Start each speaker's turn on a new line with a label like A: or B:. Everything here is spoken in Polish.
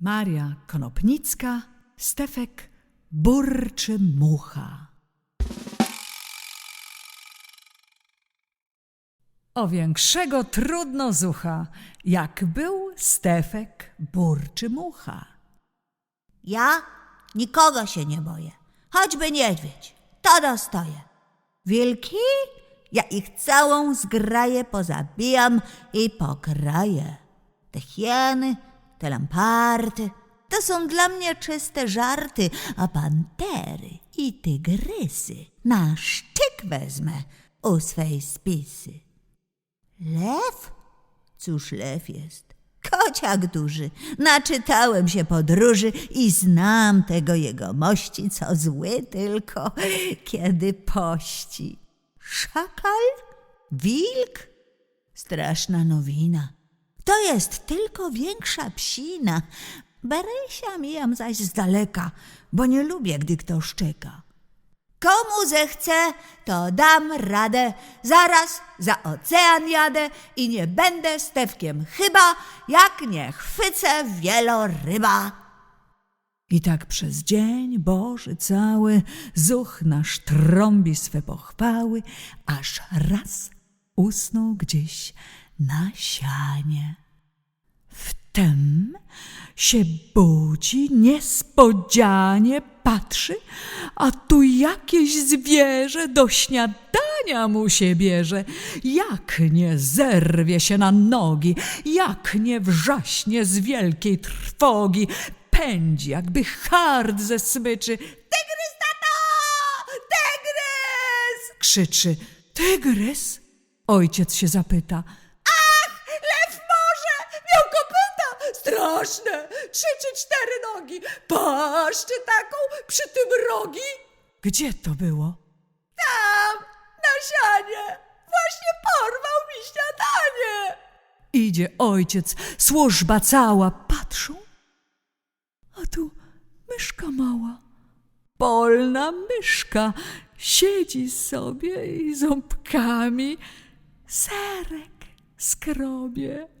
A: Maria Konopnicka, Stefek Burczy Mucha. O większego trudno zucha, jak był Stefek Burczy Mucha.
B: Ja nikogo się nie boję, choćby niedźwiedź, to dostoję. Wilki? Ja ich całą zgraję pozabijam i pokraję. Te hieny, te lamparty, to są dla mnie czyste żarty, a pantery i tygrysy na szczyk wezmę u swej spisy. Lew? Cóż lew jest? Kociak duży. Naczytałem się podróży i znam tego jego mości, co zły tylko, kiedy pości. Szakal? Wilk? Straszna nowina. To jest tylko większa psina. Beresia mijam zaś z daleka, bo nie lubię, gdy kto szczeka. Komu zechce, to dam radę. Zaraz za ocean jadę i nie będę stewkiem chyba, jak nie chwycę wieloryba.
A: I tak przez dzień Boży cały zuch nasz trąbi swe pochwały, aż raz usnął gdzieś na sianie. Wtem się budzi, niespodzianie patrzy, a tu jakieś zwierzę do śniadania mu się bierze. Jak nie zerwie się na nogi, jak nie wrzaśnie z wielkiej trwogi, pędzi jakby hard ze smyczy.
B: Tygrys, tato! Tygrys!
A: Krzyczy, tygrys? Ojciec się zapyta,
B: Straszne! Trzy czy cztery nogi! Paszczy taką przy tym rogi!
A: gdzie to było?
B: Tam, na sianie! Właśnie porwał mi śniadanie!
A: Idzie ojciec, służba cała, patrzą, a tu myszka mała, polna myszka, siedzi sobie i ząbkami serek skrobie.